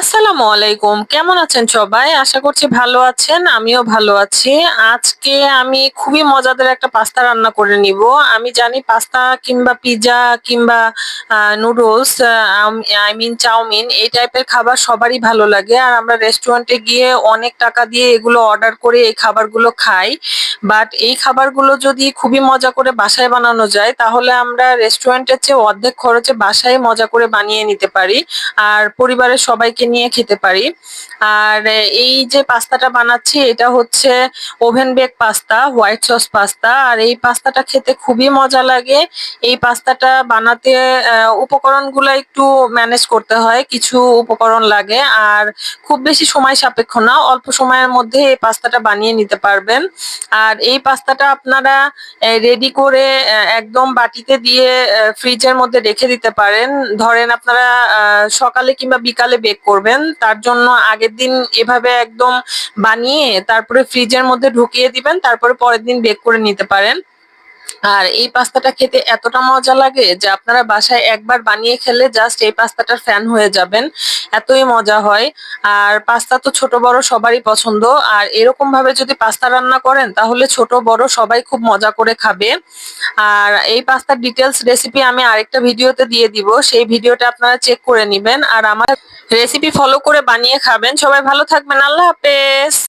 আসসালামু আলাইকুম। কেমন আছেন সবাই? আশা করছি ভালো আছেন, আমিও ভালো আছি। আজকে আমি খুবই মজাদার একটা পাস্তা রান্না করে নিব। আমি জানি পাস্তা কিংবা পিৎজা কিংবা নুডলস আই মিন চাউমিন, এই টাইপের খাবার সবারই ভালো লাগে। আর আমরা রেস্টুরেন্টে গিয়ে অনেক টাকা দিয়ে এগুলো অর্ডার করে এই খাবারগুলো খাই। বাট এই খাবারগুলো যদি খুবই মজা করে বাসায় বানানো যায়, তাহলে আমরা রেস্টুরেন্টের চেয়ে অর্ধেক খরচে বাসায় মজা করে বানিয়ে নিতে পারি। আর পরিবারের সবাইকে নিয়ে খেতে পারি। আর এই যে পাস্তাটা বানাচ্ছি, এটা হচ্ছে oven bake pasta, white sauce pasta. আর এই পাস্তাটা খেতে খুবই মজা লাগে। এই পাস্তাটা বানাতে উপকরণগুলো একটু ম্যানেজ করতে হয়, কিছু উপকরণ লাগে। আর খুব বেশি সময় সাপেক্ষ না, অল্প সময়ের মধ্যে এই পাস্তাটা বানিয়ে নিতে পারবেন। আর এই পাস্তাটা আপনারা রেডি করে একদম বাটিতে দিয়ে ফ্রিজের মধ্যে রেখে দিতে পারেন। ধরেন আপনারা সকালে কিংবা বিকালে বেক করবেন। তার জন্য আগের দিন এভাবে একদম বানিয়ে তারপরে ফ্রিজের মধ্যে ঢুকিয়ে দিবেন, তারপরে পরের দিন বেক করে নিতে পারেন। আর এই পাস্তাটা খেতে এতটা মজা লাগে যে আপনারা বাসায় একবার বানিয়ে খেলে জাস্ট এই পাস্তাটার ফ্যান হয়ে যাবেন। এতই মজা হয়। আর পাস্তা তো ছোট, বড় সবারই পছন্দ। আর এরকম ভাবে যদি পাস্তা রান্না করেন, তাহলে ছোট, বড় সবাই খুব মজা করে খাবে। আর এই পাস্তার ডিটেলস রেসিপি আমি আরেকটা ভিডিওতে দিয়ে দিব। সেই ভিডিওটা আপনারা চেক করে নেবেন। আর আমার রেসিপি ফলো করে বানিয়ে খাবেন। সবাই ভালো থাকবেন। আল্লাহ হাফেজ।